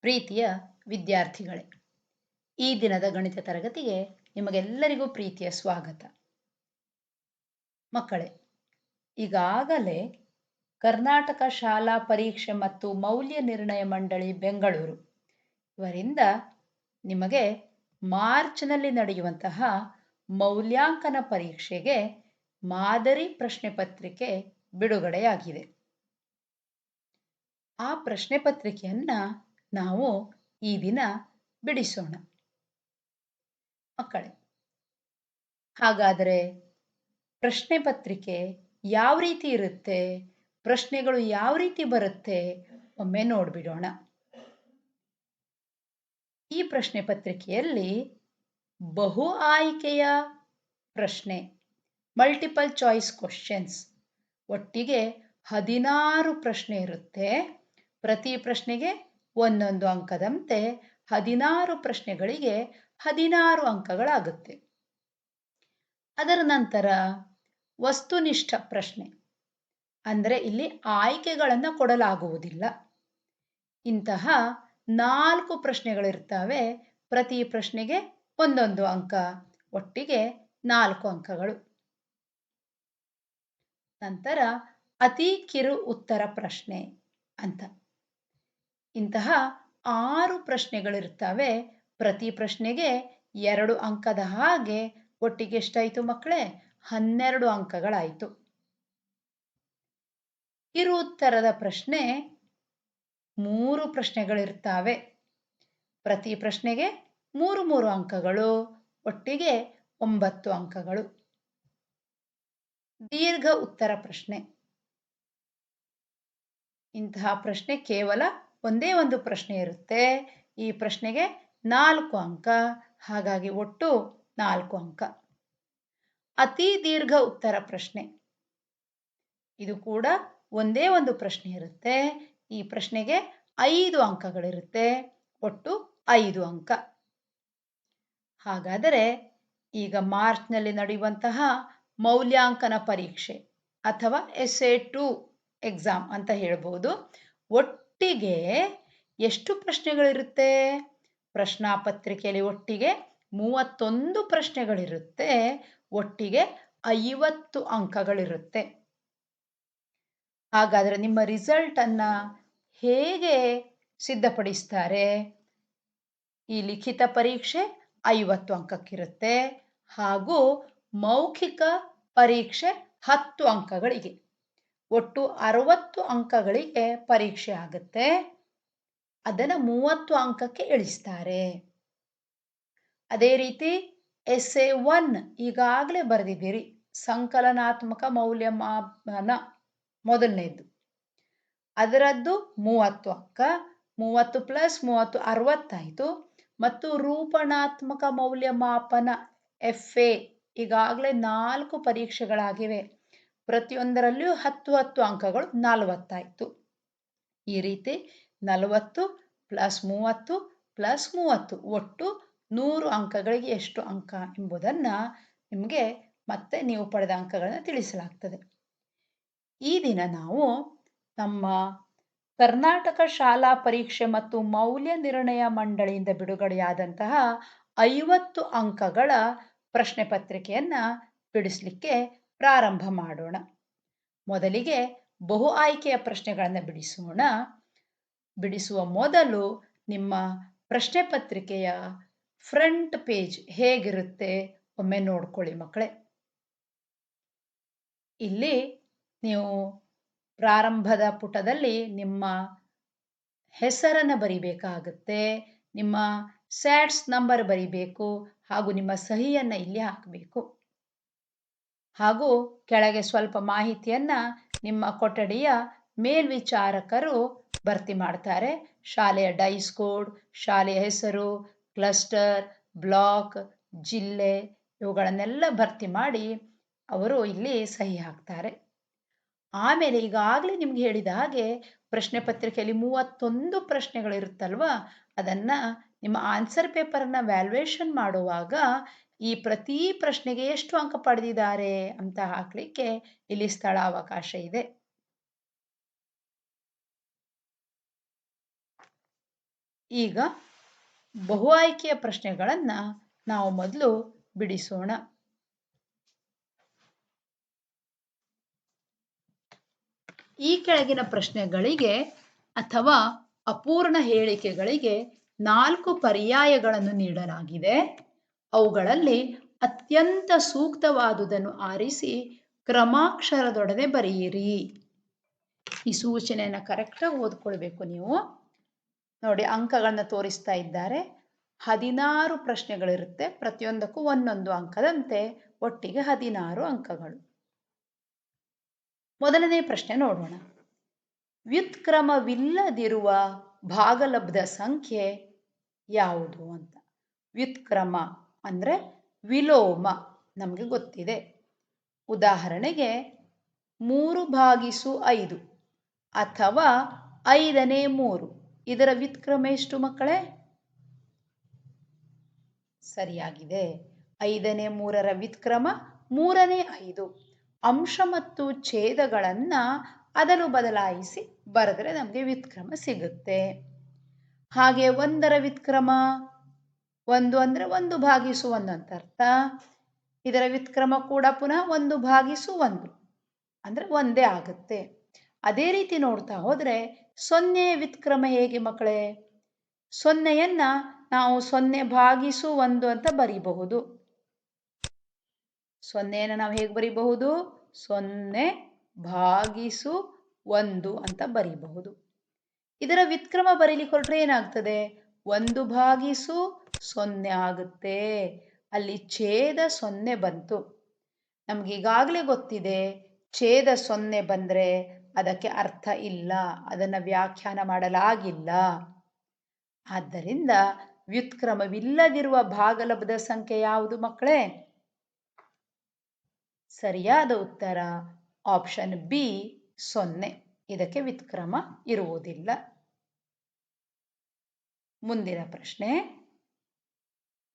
ಪ್ರೀತಿಯ ವಿದ್ಯಾರ್ಥಿಗಳೇ. ಈ ದಿನದ ಗಣಿತ ತರಗತಿಗೆ ನಿಮಗೆಲ್ಲರಿಗೂ ಪ್ರೀತಿಯ ಸ್ವಾಗತ. ಮಕ್ಕಳೇ, ಈಗಾಗಲೇ ಕರ್ನಾಟಕ ಶಾಲಾ ಪರೀಕ್ಷೆ ಮತ್ತು ಮೌಲ್ಯ ನಿರ್ಣಯ ಮಂಡಳಿ ಬೆಂಗಳೂರು ಇವರಿಂದ ನಿಮಗೆ ಮಾರ್ಚ್ನಲ್ಲಿ ನಡೆಯುವಂತಹ ಮೌಲ್ಯಾಂಕನ ಪರೀಕ್ಷೆಗೆ ಮಾದರಿ ಪ್ರಶ್ನೆ ಪತ್ರಿಕೆ ಬಿಡುಗಡೆಯಾಗಿದೆ. ಆ ಪ್ರಶ್ನೆ ಪತ್ರಿಕೆಯನ್ನು ನಾವು ಈ ದಿನ ಬಿಡಿಸೋಣ. ಮಕ್ಕಳೇ, ಹಾಗಾದರೆ ಪ್ರಶ್ನೆ ಪತ್ರಿಕೆ ಯಾವ ರೀತಿ ಇರುತ್ತೆ? ಪ್ರಶ್ನೆಗಳು ಯಾವ ರೀತಿ ಬರುತ್ತೆ? ಒಮ್ಮೆ ನೋಡ್ಬಿಡೋಣ. ಈ ಪ್ರಶ್ನೆ ಪತ್ರಿಕೆಯಲ್ಲಿ ಬಹು ಆಯ್ಕೆಯ ಪ್ರಶ್ನೆ ಮಲ್ಟಿಪಲ್ ಚಾಯ್ಸ್ ಕ್ವಶನ್ಸ್ ಒಟ್ಟಿಗೆ ಹದಿನಾರು ಪ್ರಶ್ನೆ ಇರುತ್ತೆ. ಪ್ರತಿ ಪ್ರಶ್ನೆಗೆ ಒಂದೊಂದು ಅಂಕದಂತೆ ಹದಿನಾರು ಪ್ರಶ್ನೆಗಳಿಗೆ ಹದಿನಾರು ಅಂಕಗಳಾಗುತ್ತೆ. ಅದರ ನಂತರ ವಸ್ತುನಿಷ್ಠ ಪ್ರಶ್ನೆ. ಅಂದರೆ ಇಲ್ಲಿ ಆಯ್ಕೆಗಳನ್ನು ಕೊಡಲಾಗುವುದಿಲ್ಲ. ಇಂತಹ ನಾಲ್ಕು ಪ್ರಶ್ನೆಗಳಿರ್ತವೆ. ಪ್ರತಿ ಪ್ರಶ್ನೆಗೆ ಒಂದೊಂದು ಅಂಕ, ಒಟ್ಟಿಗೆ ನಾಲ್ಕು ಅಂಕಗಳು. ನಂತರ ಅತಿ ಕಿರು ಉತ್ತರ ಪ್ರಶ್ನೆ ಅಂತ. ಇಂತಹ ಆರು ಪ್ರಶ್ನೆಗಳಿರ್ತವೆ ಪ್ರತಿ ಪ್ರಶ್ನೆಗೆ ಎರಡು ಅಂಕದ ಹಾಗೆ ಒಟ್ಟಿಗೆ ಎಷ್ಟಾಯಿತು ಮಕ್ಕಳೇ? ಹನ್ನೆರಡು ಅಂಕಗಳಾಯಿತು. ಇರು ಉತ್ತರದ ಪ್ರಶ್ನೆ ಮೂರು ಪ್ರಶ್ನೆಗಳಿರ್ತಾವೆ ಪ್ರತಿ ಪ್ರಶ್ನೆಗೆ ಮೂರು ಮೂರು ಅಂಕಗಳು, ಒಟ್ಟಿಗೆ ಒಂಬತ್ತು ಅಂಕಗಳು. ದೀರ್ಘ ಉತ್ತರ ಪ್ರಶ್ನೆ. ಇಂತಹ ಪ್ರಶ್ನೆ ಕೇವಲ ಒಂದೇ ಒಂದು ಪ್ರಶ್ನೆ ಇರುತ್ತೆ. ಈ ಪ್ರಶ್ನೆಗೆ ನಾಲ್ಕು ಅಂಕ, ಹಾಗಾಗಿ ಒಟ್ಟು ನಾಲ್ಕು ಅಂಕ. ಅತಿ ದೀರ್ಘ ಉತ್ತರ ಪ್ರಶ್ನೆ. ಇದು ಕೂಡ ಒಂದೇ ಒಂದು ಪ್ರಶ್ನೆ ಇರುತ್ತೆ. ಈ ಪ್ರಶ್ನೆಗೆ ಐದು ಅಂಕಗಳಿರುತ್ತೆ. ಒಟ್ಟು ಐದು ಅಂಕ. ಹಾಗಾದರೆ ಈಗ ಮಾರ್ಚ್ನಲ್ಲಿ ನಡೆಯುವಂತಹ ಮೌಲ್ಯಾಂಕನ ಪರೀಕ್ಷೆ ಅಥವಾ ಎಸ್ ಎ ಟು ಎಕ್ಸಾಮ್ ಅಂತ ಹೇಳ್ಬೋದು. ಒಟ್ಟಿಗೆ ಎಷ್ಟು ಪ್ರಶ್ನೆಗಳಿರುತ್ತೆ? ಪ್ರಶ್ನಾಪತ್ರಿಕೆಯಲ್ಲಿ ಒಟ್ಟಿಗೆ ಮೂವತ್ತೊಂದು ಪ್ರಶ್ನೆಗಳಿರುತ್ತೆ, ಒಟ್ಟಿಗೆ ಐವತ್ತು ಅಂಕಗಳಿರುತ್ತೆ. ಹಾಗಾದರೆ ನಿಮ್ಮ ರಿಸಲ್ಟನ್ನು ಹೇಗೆ ಸಿದ್ಧಪಡಿಸ್ತಾರೆ? ಈ ಲಿಖಿತ ಪರೀಕ್ಷೆ ಐವತ್ತು ಅಂಕಕ್ಕಿರುತ್ತೆ ಹಾಗೂ ಮೌಖಿಕ ಪರೀಕ್ಷೆ ಹತ್ತು ಅಂಕಗಳಿಗೆ ಒಟ್ಟು ಅರವತ್ತು ಅಂಕಗಳಿಗೆ ಪರೀಕ್ಷೆ ಆಗುತ್ತೆ. ಅದನ್ನು ಮೂವತ್ತು ಅಂಕಕ್ಕೆ ಇಳಿಸ್ತಾರೆ. ಅದೇ ರೀತಿ ಎಸ್ ಎ ಒನ್ ಈಗಾಗಲೇ ಬರೆದಿದ್ದೀರಿ. ಸಂಕಲನಾತ್ಮಕ ಮೌಲ್ಯಮಾಪನ ಮೊದಲನೇದು. ಅದರದ್ದು ಮೂವತ್ತು ಅಂಕ, ಮೂವತ್ತು ಪ್ಲಸ್ ಮೂವತ್ತು ಅರವತ್ತಾಯಿತು. ಮತ್ತು ರೂಪಣಾತ್ಮಕ ಮೌಲ್ಯಮಾಪನ ಎಫ್ ಎ ಈಗಾಗಲೇ ನಾಲ್ಕು ಪರೀಕ್ಷೆಗಳಾಗಿವೆ. ಪ್ರತಿಯೊಂದರಲ್ಲಿಯೂ ಹತ್ತು ಹತ್ತು ಅಂಕಗಳು ನಲವತ್ತಾಯಿತು. ಈ ರೀತಿ ನಲವತ್ತು ಪ್ಲಸ್ ಮೂವತ್ತು ಪ್ಲಸ್ ಮೂವತ್ತು ಒಟ್ಟು ನೂರು ಅಂಕಗಳಿಗೆ ಎಷ್ಟು ಅಂಕ ಎಂಬುದನ್ನು ನಿಮಗೆ ಮತ್ತೆ ನೀವು ಪಡೆದ ಅಂಕಗಳನ್ನು ತಿಳಿಸಲಾಗ್ತದೆ. ಈ ದಿನ ನಾವು ನಮ್ಮ ಕರ್ನಾಟಕ ಶಾಲಾ ಪರೀಕ್ಷೆ ಮತ್ತು ಮೌಲ್ಯ ನಿರ್ಣಯ ಮಂಡಳಿಯಿಂದ ಬಿಡುಗಡೆಯಾದಂತಹ ಐವತ್ತು ಅಂಕಗಳ ಪ್ರಶ್ನೆ ಪತ್ರಿಕೆಯನ್ನು ಬಿಡಿಸಲಿಕ್ಕೆ ಪ್ರಾರಂಭ ಮಾಡೋಣ. ಮೊದಲಿಗೆ ಬಹು ಆಯ್ಕೆಯ ಪ್ರಶ್ನೆಗಳನ್ನು ಬಿಡಿಸೋಣ. ಬಿಡಿಸುವ ಮೊದಲು ನಿಮ್ಮ ಪ್ರಶ್ನೆ ಪತ್ರಿಕೆಯ ಫ್ರಂಟ್ ಪೇಜ್ ಹೇಗಿರುತ್ತೆ ಒಮ್ಮೆ ನೋಡ್ಕೊಳ್ಳಿ ಮಕ್ಕಳೇ. ಇಲ್ಲಿ ನೀವು ಪ್ರಾರಂಭದ ಪುಟದಲ್ಲಿ ನಿಮ್ಮ ಹೆಸರನ್ನು ಬರಿಬೇಕಾಗುತ್ತೆ, ನಿಮ್ಮ ಸ್ಯಾಟ್ಸ್ ನಂಬರ್ ಬರಿಬೇಕು ಹಾಗೂ ನಿಮ್ಮ ಸಹಿಯನ್ನು ಇಲ್ಲಿ ಹಾಕಬೇಕು. ಹಾಗೂ ಕೆಳಗೆ ಸ್ವಲ್ಪ ಮಾಹಿತಿಯನ್ನು ನಿಮ್ಮ ಕೊಠಡಿಯ ಮೇಲ್ವಿಚಾರಕರು ಭರ್ತಿ ಮಾಡ್ತಾರೆ. ಶಾಲೆಯ ಡೈಸ್ ಕೋಡ್ ಶಾಲೆಯ ಹೆಸರು ಕ್ಲಸ್ಟರ್ ಬ್ಲಾಕ್ ಜಿಲ್ಲೆ ಇವುಗಳನ್ನೆಲ್ಲ ಭರ್ತಿ ಮಾಡಿ ಅವರು ಇಲ್ಲಿ ಸಹಿ ಹಾಕ್ತಾರೆ. ಆಮೇಲೆ ಈಗಾಗಲೇ ನಿಮ್ಗೆ ಹೇಳಿದ ಹಾಗೆ ಪ್ರಶ್ನೆ ಪತ್ರಿಕೆಯಲ್ಲಿ ಮೂವತ್ತೊಂದು ಪ್ರಶ್ನೆಗಳಿರುತ್ತಲ್ವ ಅದನ್ನು ನಿಮ್ಮ ಆನ್ಸರ್ ಪೇಪರನ್ನು ವ್ಯಾಲ್ಯೂಯೇಷನ್ ಮಾಡುವಾಗ ಈ ಪ್ರತಿ ಪ್ರಶ್ನೆಗೆ ಎಷ್ಟು ಅಂಕ ಪಡೆದಿದ್ದಾರೆ ಅಂತ ಹಾಕಲಿಕ್ಕೆ ಇಲ್ಲಿ ಸ್ಥಳ ಅವಕಾಶ ಇದೆ. ಈಗ ಬಹು ಆಯ್ಕೆಯ ಪ್ರಶ್ನೆಗಳನ್ನು ನಾವು ಮೊದಲು ಬಿಡಿಸೋಣ. ಈ ಕೆಳಗಿನ ಪ್ರಶ್ನೆಗಳಿಗೆ ಅಥವಾ ಅಪೂರ್ಣ ಹೇಳಿಕೆಗಳಿಗೆ ನಾಲ್ಕು ಪರ್ಯಾಯಗಳನ್ನು ನೀಡಲಾಗಿದೆ. ಅವುಗಳಲ್ಲಿ ಅತ್ಯಂತ ಸೂಕ್ತವಾದುದನ್ನು ಆರಿಸಿ ಕ್ರಮಾಕ್ಷರದೊಡನೆ ಬರೆಯಿರಿ. ಈ ಸೂಚನೆಯನ್ನು ಕರೆಕ್ಟಾಗಿ ಓದ್ಕೊಳ್ಬೇಕು ನೀವು. ನೋಡಿ, ಅಂಕಗಳನ್ನ ತೋರಿಸ್ತಾ ಇದ್ದಾರೆ. ಹದಿನಾರು ಪ್ರಶ್ನೆಗಳಿರುತ್ತೆ. ಪ್ರತಿಯೊಂದಕ್ಕೂ ಒಂದೊಂದು ಅಂಕದಂತೆ ಒಟ್ಟಿಗೆ ಹದಿನಾರು ಅಂಕಗಳು. ಮೊದಲನೇ ಪ್ರಶ್ನೆ ನೋಡೋಣ. ವ್ಯುತ್ಕ್ರಮವಿಲ್ಲದಿರುವ ಭಾಗಲಬ್ಧ ಸಂಖ್ಯೆ ಯಾವುದು ಅಂತ. ವ್ಯುತ್ಕ್ರಮ ಅಂದರೆ ವಿಲೋಮ ನಮಗೆ ಗೊತ್ತಿದೆ. ಉದಾಹರಣೆಗೆ ಮೂರು ಭಾಗಿಸು ಐದು ಅಥವಾ ಐದನೇ ಮೂರು. ಇದರ ವ್ಯುತ್ಕ್ರಮ ಎಷ್ಟು ಮಕ್ಕಳೇ? ಸರಿಯಾಗಿದೆ. ಐದನೇ ಮೂರರ ವ್ಯುತ್ಕ್ರಮ ಮೂರನೇ ಐದು. ಅಂಶ ಮತ್ತು ಛೇದಗಳನ್ನು ಅದನ್ನು ಬದಲಾಯಿಸಿ ಬರೆದ್ರೆ ನಮಗೆ ವ್ಯುತ್ಕ್ರಮ ಸಿಗುತ್ತೆ. ಹಾಗೆ ಒಂದರ ವ್ಯುತ್ಕ್ರಮ? ಒಂದು ಅಂದರೆ ಒಂದು ಭಾಗಿಸು ಒಂದು ಅಂತ ಅರ್ಥ. ಇದರ ವ್ಯುತ್ಕ್ರಮ ಕೂಡ ಪುನಃ ಒಂದು ಭಾಗಿಸು ಒಂದು ಅಂದರೆ ಒಂದೇ ಆಗುತ್ತೆ. ಅದೇ ರೀತಿ ನೋಡ್ತಾ ಹೋದರೆ ಸೊನ್ನೆಯ ವ್ಯುತ್ಕ್ರಮ ಹೇಗೆ ಮಕ್ಕಳೇ? ಸೊನ್ನೆಯನ್ನ ನಾವು ಸೊನ್ನೆ ಭಾಗಿಸು ಒಂದು ಅಂತ ಬರೀಬಹುದು. ಸೊನ್ನೆಯನ್ನು ನಾವು ಹೇಗೆ ಬರೀಬಹುದು? ಸೊನ್ನೆ ಭಾಗಿಸು ಒಂದು ಅಂತ ಬರೀಬಹುದು. ಇದರ ವ್ಯುತ್ಕ್ರಮ ಬರೀಲಿಕ್ಕೆ ಹೊರಟ್ರೆ ಏನಾಗ್ತದೆ? ಒಂದು ಭಾಗಿಸು ಸೊನ್ನೆ ಆಗುತ್ತೆ. ಅಲ್ಲಿ ಛೇದ ಸೊನ್ನೆ ಬಂತು. ನಮಗೀಗಾಗಲೇ ಗೊತ್ತಿದೆ, ಛೇದ ಸೊನ್ನೆ ಬಂದರೆ ಅದಕ್ಕೆ ಅರ್ಥ ಇಲ್ಲ, ಅದನ್ನು ವ್ಯಾಖ್ಯಾನ ಮಾಡಲಾಗಿಲ್ಲ. ಆದ್ದರಿಂದ ವ್ಯುತ್ಕ್ರಮವಿಲ್ಲದಿರುವ ಭಾಗಲಬ್ಧ ಸಂಖ್ಯೆ ಯಾವುದು ಮಕ್ಕಳೇ? ಸರಿಯಾದ ಉತ್ತರ, ಆಪ್ಷನ್ ಬಿ, ಸೊನ್ನೆ. ಇದಕ್ಕೆ ವ್ಯುತ್ಕ್ರಮ ಇರುವುದಿಲ್ಲ. ಮುಂದಿನ ಪ್ರಶ್ನೆ.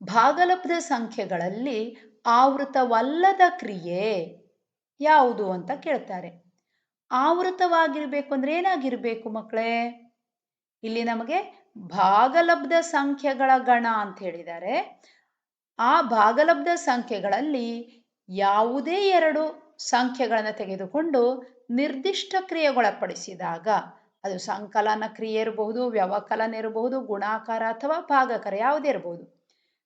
ಭಾಗಲಬ್ಧ ಸಂಖ್ಯೆಗಳಲ್ಲಿ ಆವೃತವಲ್ಲದ ಕ್ರಿಯೆ ಯಾವುದು ಅಂತ ಕೇಳ್ತಾರೆ. ಆವೃತವಾಗಿರಬೇಕು ಅಂದ್ರೆ ಏನಾಗಿರಬೇಕು ಮಕ್ಕಳೇ? ಇಲ್ಲಿ ನಮಗೆ ಭಾಗಲಬ್ಧ ಸಂಖ್ಯೆಗಳ ಗಣ ಅಂತ ಹೇಳಿದ್ದಾರೆ. ಆ ಭಾಗಲಬ್ಧ ಸಂಖ್ಯೆಗಳಲ್ಲಿ ಯಾವುದೇ ಎರಡು ಸಂಖ್ಯೆಗಳನ್ನು ತೆಗೆದುಕೊಂಡು ನಿರ್ದಿಷ್ಟ ಕ್ರಿಯೆಗೊಳಪಡಿಸಿದಾಗ, ಅದು ಸಂಕಲನ ಕ್ರಿಯೆ ಇರಬಹುದು, ವ್ಯವಕಲನ ಇರಬಹುದು, ಗುಣಾಕಾರ ಅಥವಾ ಭಾಗಕರ ಯಾವುದೇ ಇರಬಹುದು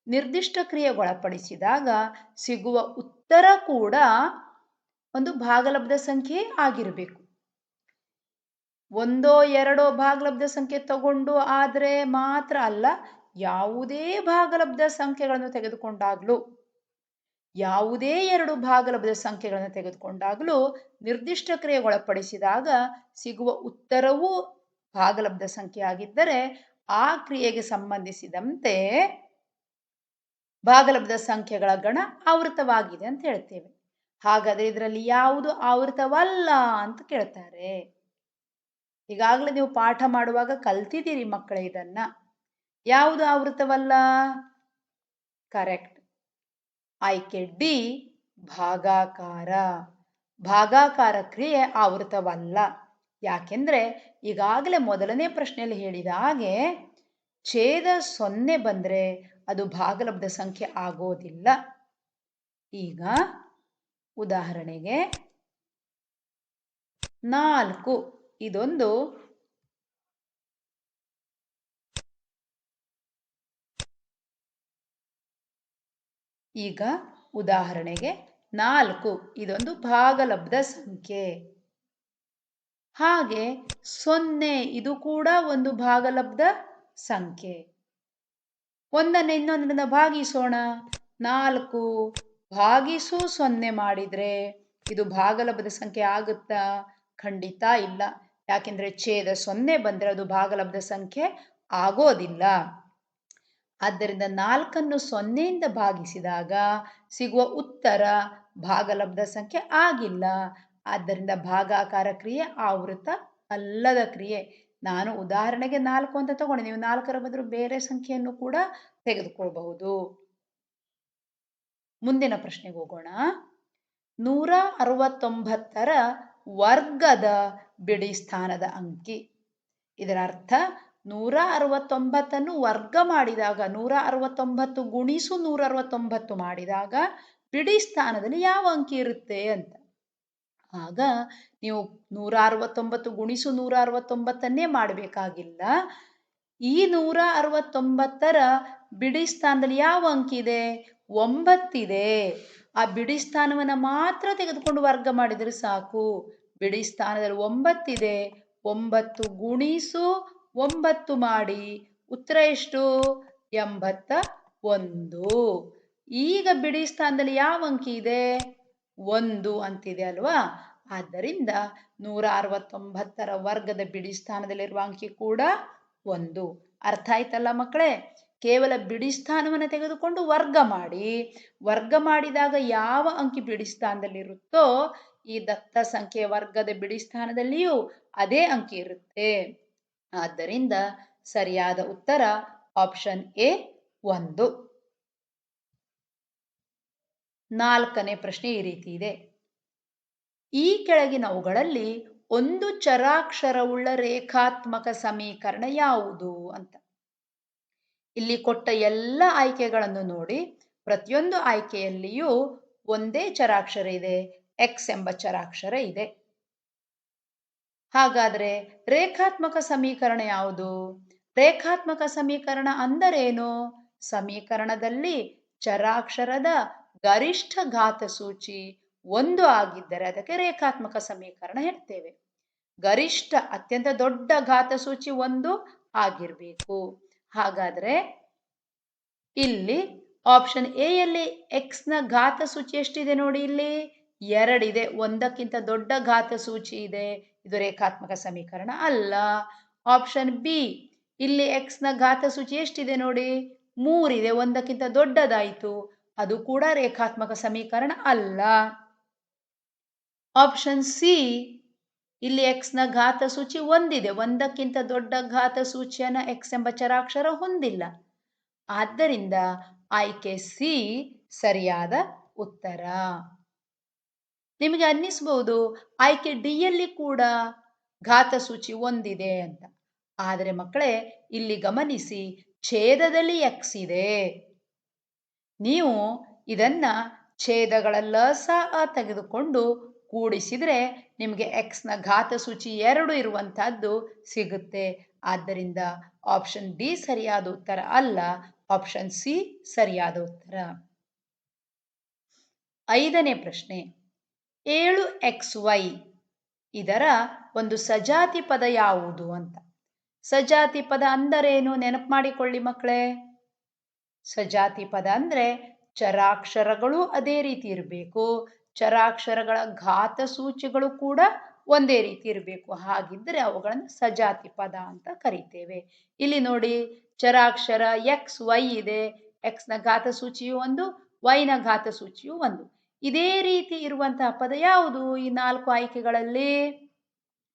ನಿರ್ದಿಷ್ಟ ಕ್ರಿಯೆಗೊಳಪಡಿಸಿದಾಗ ಸಿಗುವ ಉತ್ತರ ಕೂಡ ಒಂದು ಭಾಗಲಬ್ಧ ಸಂಖ್ಯೆ ಆಗಿರಬೇಕು. ಒಂದೋ ಎರಡೋ ಭಾಗಲಬ್ಧ ಸಂಖ್ಯೆ ತಗೊಂಡು ಆದರೆ ಮಾತ್ರ ಅಲ್ಲ, ಯಾವುದೇ ಭಾಗಲಬ್ಧ ಸಂಖ್ಯೆಗಳನ್ನು ತೆಗೆದುಕೊಂಡಾಗಲೂ, ಯಾವುದೇ ಎರಡು ಭಾಗಲಬ್ಧ ಸಂಖ್ಯೆಗಳನ್ನು ತೆಗೆದುಕೊಂಡಾಗಲೂ ನಿರ್ದಿಷ್ಟ ಕ್ರಿಯೆಗೊಳಪಡಿಸಿದಾಗ ಸಿಗುವ ಉತ್ತರವೂ ಭಾಗಲಬ್ಧ ಸಂಖ್ಯೆ ಆಗಿದ್ದರೆ ಆ ಕ್ರಿಯೆಗೆ ಸಂಬಂಧಿಸಿದಂತೆ ಭಾಗಲಬ್ಧ ಸಂಖ್ಯೆಗಳ ಗಣ ಆವೃತವಾಗಿದೆ ಅಂತ ಹೇಳ್ತೇವೆ. ಹಾಗಾದ್ರೆ ಇದರಲ್ಲಿ ಯಾವುದು ಆವೃತವಲ್ಲ ಅಂತ ಕೇಳ್ತಾರೆ. ಈಗಾಗಲೇ ನೀವು ಪಾಠ ಮಾಡುವಾಗ ಕಲ್ತಿದ್ದೀರಿ ಮಕ್ಕಳ ಇದನ್ನ. ಯಾವುದು ಆವೃತವಲ್ಲ? ಕರೆಕ್ಟ್. ಆಯ್ಕೆ ಡಿ, ಭಾಗಾಕಾರ. ಭಾಗಾಕಾರ ಕ್ರಿಯೆ ಆವೃತವಲ್ಲ. ಯಾಕೆಂದ್ರೆ ಈಗಾಗಲೇ ಮೊದಲನೇ ಪ್ರಶ್ನೆಯಲ್ಲಿ ಹೇಳಿದ ಹಾಗೆ ಛೇದ ಸೊನ್ನೆ ಬಂದರೆ ಅದು ಭಾಗಲಬ್ಧ ಸಂಖ್ಯೆ ಆಗೋದಿಲ್ಲ. ಈಗ ಉದಾಹರಣೆಗೆ ನಾಲ್ಕು, ಇದೊಂದು ಈಗ ಉದಾಹರಣೆಗೆ ನಾಲ್ಕು, ಇದೊಂದು ಭಾಗಲಬ್ಧ ಸಂಖ್ಯೆ. ಹಾಗೆ ಸೊನ್ನೆ, ಇದು ಕೂಡ ಒಂದು ಭಾಗಲಬ್ಧ ಸಂಖ್ಯೆ. ಒಂದನ್ನು ಇನ್ನೊಂದರಿಂದ ಭಾಗಿಸೋಣ. ನಾಲ್ಕು, ಭಾಗಿಸು ಸೊನ್ನೆ ಮಾಡಿದರೆ ಇದು ಭಾಗಲಬ್ಧ ಸಂಖ್ಯೆ ಆಗುತ್ತಾ? ಖಂಡಿತ ಇಲ್ಲ. ಯಾಕೆಂದರೆ ಛೇದ ಸೊನ್ನೆ ಬಂದರೆ ಅದು ಭಾಗಲಬ್ಧ ಸಂಖ್ಯೆ ಆಗೋದಿಲ್ಲ. ಆದ್ದರಿಂದ ನಾಲ್ಕನ್ನು ಸೊನ್ನೆಯಿಂದ ಭಾಗಿಸಿದಾಗ ಸಿಗುವ ಉತ್ತರ ಭಾಗಲಬ್ಧ ಸಂಖ್ಯೆ ಆಗಿಲ್ಲ. ಆದ್ದರಿಂದ ಭಾಗಾಕಾರ ಕ್ರಿಯೆ ಆವೃತ ಅಲ್ಲದ ಕ್ರಿಯೆ. ನಾನು ಉದಾಹರಣೆಗೆ ನಾಲ್ಕು ಅಂತ ತಗೊಂಡೆ. ನೀವು ನಾಲ್ಕರ ಬದಲು ಬೇರೆ ಸಂಖ್ಯೆಯನ್ನು ಕೂಡ ತೆಗೆದುಕೊಳ್ಬಹುದು. ಮುಂದಿನ ಪ್ರಶ್ನೆಗೆ ಹೋಗೋಣ. ನೂರ ಅರವತ್ತೊಂಬತ್ತರ ವರ್ಗದ ಬಿಡಿ ಸ್ಥಾನದ ಅಂಕಿ. ಇದರ ಅರ್ಥ ನೂರ ಅರವತ್ತೊಂಬತ್ತನ್ನು ವರ್ಗ ಮಾಡಿದಾಗ ನೂರ ಅರವತ್ತೊಂಬತ್ತು ಗುಣಿಸು ನೂರ ಅರವತ್ತೊಂಬತ್ತು ಮಾಡಿದಾಗ ಬಿಡಿ ಸ್ಥಾನದಲ್ಲಿ ಯಾವ ಅಂಕಿ ಇರುತ್ತೆ ಅಂತ. ಆಗ ನೀವು ನೂರ ಅರವತ್ತೊಂಬತ್ತು ಗುಣಿಸು ನೂರ ಅರವತ್ತೊಂಬತ್ತನ್ನೇ ಮಾಡಬೇಕಾಗಿಲ್ಲ. ಈ ನೂರ ಅರವತ್ತೊಂಬತ್ತರ ಬಿಡಿ ಸ್ಥಾನದಲ್ಲಿ ಯಾವ ಅಂಕಿದೆ ಒಂಬತ್ತಿದೆ. ಆ ಬಿಡಿ ಸ್ಥಾನವನ್ನು ಮಾತ್ರ ತೆಗೆದುಕೊಂಡು ವರ್ಗ ಮಾಡಿದರೆ ಸಾಕು. ಬಿಡಿ ಸ್ಥಾನದಲ್ಲಿ ಒಂಬತ್ತಿದೆ. ಒಂಬತ್ತು ಗುಣಿಸು ಒಂಬತ್ತು ಮಾಡಿ. ಉತ್ತರ ಎಷ್ಟು? ಎಂಬತ್ತ ಒಂದು. ಈಗ ಬಿಡಿ ಸ್ಥಾನದಲ್ಲಿ ಯಾವ ಅಂಕಿ ಇದೆ? ಒಂದು ಅಂತಿದೆ ಅಲ್ವಾ? ಆದ್ದರಿಂದ ನೂರ ಅರವತ್ತೊಂಬತ್ತರ ವರ್ಗದ ಬಿಡಿ ಸ್ಥಾನದಲ್ಲಿರುವ ಅಂಕಿ ಕೂಡ ಒಂದು. ಅರ್ಥ ಆಯ್ತಲ್ಲ ಮಕ್ಕಳೇ? ಕೇವಲ ಬಿಡಿ ಸ್ಥಾನವನ್ನು ತೆಗೆದುಕೊಂಡು ವರ್ಗ ಮಾಡಿ, ವರ್ಗ ಮಾಡಿದಾಗ ಯಾವ ಅಂಕಿ ಬಿಡಿ ಸ್ಥಾನದಲ್ಲಿರುತ್ತೋ ಈ ದತ್ತ ಸಂಖ್ಯೆಯ ವರ್ಗದ ಬಿಡಿ ಸ್ಥಾನದಲ್ಲಿಯೂ ಅದೇ ಅಂಕಿ ಇರುತ್ತೆ. ಆದ್ದರಿಂದ ಸರಿಯಾದ ಉತ್ತರ ಆಪ್ಷನ್ ಎ ಒಂದು. ನಾಲ್ಕನೇ ಪ್ರಶ್ನೆ ಈ ರೀತಿ ಇದೆ. ಈ ಕೆಳಗಿನವುಗಳಲ್ಲಿ ಒಂದು ಚರಾಕ್ಷರವುಳ್ಳ ರೇಖಾತ್ಮಕ ಸಮೀಕರಣ ಯಾವುದು ಅಂತ. ಇಲ್ಲಿ ಕೊಟ್ಟ ಎಲ್ಲ ಆಯ್ಕೆಗಳನ್ನು ನೋಡಿ, ಪ್ರತಿಯೊಂದು ಆಯ್ಕೆಯಲ್ಲಿಯೂ ಒಂದೇ ಚರಾಕ್ಷರ ಇದೆ ಎಕ್ಸ್ ಎಂಬ ಚರಾಕ್ಷರ ಇದೆ. ಹಾಗಾದ್ರೆ ರೇಖಾತ್ಮಕ ಸಮೀಕರಣ ಯಾವುದು? ರೇಖಾತ್ಮಕ ಸಮೀಕರಣ ಅಂದರೇನು? ಸಮೀಕರಣದಲ್ಲಿ ಚರಾಕ್ಷರದ ಗರಿಷ್ಠ ಘಾತ ಸೂಚಿ ಒಂದು ಆಗಿದ್ದರೆ ಅದಕ್ಕೆ ರೇಖಾತ್ಮಕ ಸಮೀಕರಣ ಹೇಳ್ತೇವೆ. ಗರಿಷ್ಠ, ಅತ್ಯಂತ ದೊಡ್ಡ ಘಾತ ಸೂಚಿ ಒಂದು ಆಗಿರಬೇಕು. ಹಾಗಾದ್ರೆ ಇಲ್ಲಿ ಆಪ್ಷನ್ ಎ ಯಲ್ಲಿ ಎಕ್ಸ್ನ ಘಾತ ಸೂಚಿ ಎಷ್ಟಿದೆ ನೋಡಿ ಇಲ್ಲಿ? ಎರಡಿದೆ ಒಂದಕ್ಕಿಂತ ದೊಡ್ಡ ಘಾತ ಸೂಚಿ ಇದೆ. ಇದು ರೇಖಾತ್ಮಕ ಸಮೀಕರಣ ಅಲ್ಲ. ಆಪ್ಷನ್ ಬಿ ಇಲ್ಲಿ ಎಕ್ಸ್ನ ಘಾತ ಸೂಚಿ ಎಷ್ಟಿದೆ ನೋಡಿ? ಮೂರಿದೆ ಒಂದಕ್ಕಿಂತ ದೊಡ್ಡದಾಯಿತು. ಅದು ಕೂಡ ರೇಖಾತ್ಮಕ ಸಮೀಕರಣ ಅಲ್ಲ. ಆಪ್ಷನ್ ಸಿ ಇಲ್ಲಿ ಎಕ್ಸ್ನ ಘಾತ ಸೂಚಿ ಒಂದಿದೆ. ಒಂದಕ್ಕಿಂತ ದೊಡ್ಡ ಘಾತ ಸೂಚಿಯನ್ನು ಎಕ್ಸ್ ಎಂಬ ಚರಾಕ್ಷರ ಹೊಂದಿಲ್ಲ. ಆದ್ದರಿಂದ ಆಯ್ಕೆ ಸಿ ಸರಿಯಾದ ಉತ್ತರ. ನಿಮಗೆ ಅನ್ನಿಸ್ಬಹುದು ಆಯ್ಕೆ ಡಿಯಲ್ಲಿ ಕೂಡ ಘಾತ ಸೂಚಿ ಒಂದಿದೆ ಅಂತ. ಆದರೆ ಮಕ್ಕಳೇ, ಇಲ್ಲಿ ಗಮನಿಸಿ, ಛೇದದಲ್ಲಿ ಎಕ್ಸ್ ಇದೆ. ನೀವು ಇದನ್ನ ಛೇದಗಳ ಲಸ ತೆಗೆದುಕೊಂಡು ಕೂಡಿಸಿದ್ರೆ ನಿಮಗೆ ಎಕ್ಸ್ನ ಘಾತ ಸೂಚಿ ಎರಡು ಇರುವಂತಹದ್ದು ಸಿಗುತ್ತೆ. ಆದ್ದರಿಂದ ಆಪ್ಷನ್ ಡಿ ಸರಿಯಾದ ಉತ್ತರ ಅಲ್ಲ ಆಪ್ಷನ್ ಸಿ ಸರಿಯಾದ ಉತ್ತರ. ಐದನೇ ಪ್ರಶ್ನೆ, ಏಳು ಎಕ್ಸ್ ವೈ ಇದರ ಒಂದು ಸಜಾತಿ ಪದ ಯಾವುದು ಅಂತ. ಸಜಾತಿ ಪದ ಅಂದರೇನು? ನೆನಪು ಮಾಡಿಕೊಳ್ಳಿ ಮಕ್ಕಳೇ. ಸಜಾತಿ ಪದ ಅಂದ್ರೆ ಚರಾಕ್ಷರಗಳು ಅದೇ ರೀತಿ ಇರಬೇಕು. ಚರಾಕ್ಷರಗಳ ಘಾತ ಸೂಚಿಗಳು ಕೂಡ ಒಂದೇ ರೀತಿ ಇರಬೇಕು. ಹಾಗಿದ್ರೆ ಅವುಗಳನ್ನು ಸಜಾತಿ ಪದ ಅಂತ ಕರಿತೇವೆ. ಇಲ್ಲಿ ನೋಡಿ ಚರಾಕ್ಷರ ಎಕ್ಸ್ ವೈ ಇದೆ. ಎಕ್ಸ್ನ ಘಾತ ಸೂಚಿಯು ಒಂದು ವೈ ನ ಘಾತ ಸೂಚಿಯು ಒಂದು. ಇದೇ ರೀತಿ ಇರುವಂತಹ ಪದ ಯಾವುದು? ಈ ನಾಲ್ಕು ಆಯ್ಕೆಗಳಲ್ಲಿ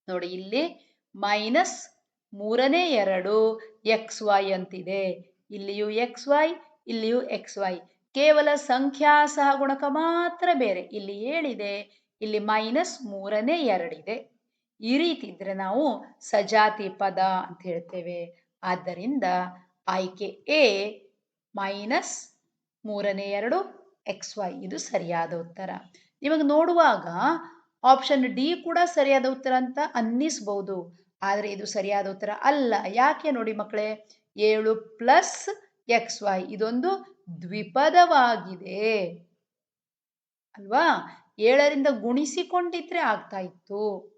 ನೋಡಿ, ಇಲ್ಲಿ ಮೈನಸ್ ಮೂರನೇ ಎರಡು ಎಕ್ಸ್ ವೈ ಅಂತಿದೆ. ಇಲ್ಲಿಯೂ ಎಕ್ಸ್ ವೈ ಇಲ್ಲಿಯೂ ಎಕ್ಸ್ ವೈ ಕೇವಲ ಸಂಖ್ಯಾ ಸಹ ಗುಣಕ ಮಾತ್ರ ಬೇರೆ. ಇಲ್ಲಿ ಏಳಿದೆ, ಇಲ್ಲಿ ಮೈನಸ್ ಮೂರನೇ ಎರಡಿದೆ. ಈ ರೀತಿ ಇದ್ರೆ ನಾವು ಸಜಾತಿ ಪದ ಅಂತ ಹೇಳ್ತೇವೆ. ಆದ್ದರಿಂದ ಆಯ್ಕೆ ಎ ಮೈನಸ್ ಮೂರನೇ ಎರಡು ಎಕ್ಸ್ ವೈ ಇದು ಸರಿಯಾದ ಉತ್ತರ. ನಿಮಗೆ ನೋಡುವಾಗ ಆಪ್ಷನ್ ಡಿ ಕೂಡ ಸರಿಯಾದ ಉತ್ತರ ಅಂತ ಅನ್ನಿಸ್ಬಹುದು ಆದರೆ ಇದು ಸರಿಯಾದ ಉತ್ತರ ಅಲ್ಲ. ಯಾಕೆ ನೋಡಿ ಮಕ್ಕಳೇ? ಏಳು ಪ್ಲಸ್ ಎಕ್ಸ್ ವೈ ಇದೊಂದು ದ್ವಿಪದವಾಗಿದೆ. ಅಲ್ವಾ? ಏಳರಿಂದ ಗುಣಿಸಿಕೊಂಡಿದ್ರೆ ಆಗ್ತಾ ಇತ್ತು.